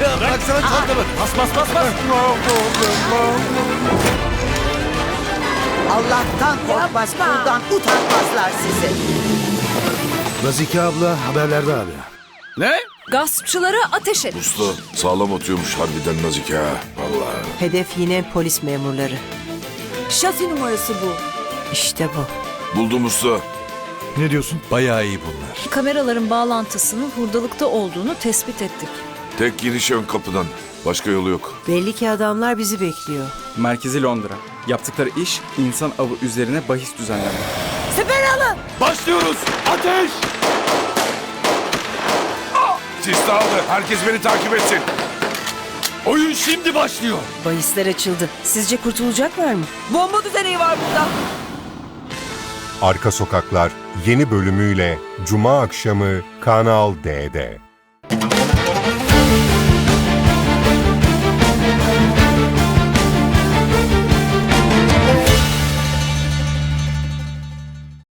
Baksana çantamı. Bas bas bas bas. Allah'tan korkmaz, buradan utanmazlar sizi. Nazike abla haberlerde abi. Ne? Gaspçılara ateş et. Usta sağlam atıyormuş harbiden Nazik ha. Vallahi. Hedef yine polis memurları. Şasi numarası bu. İşte bu. Buldum usta. Ne diyorsun? Bayağı iyi bunlar. Kameraların bağlantısının hurdalıkta olduğunu tespit ettik. Tek giriş ön kapıdan. Başka yolu yok. Belli ki adamlar bizi bekliyor. Merkezi Londra. Yaptıkları iş insan avı üzerine bahis düzenlemek. Başlıyoruz. Ateş. Sis dağıldı. Herkes beni takip etsin. Oyun şimdi başlıyor. Bahisler açıldı. Sizce kurtulacaklar mı? Bomba düzeneği var burada. Arka Sokaklar yeni bölümüyle Cuma akşamı Kanal D'de.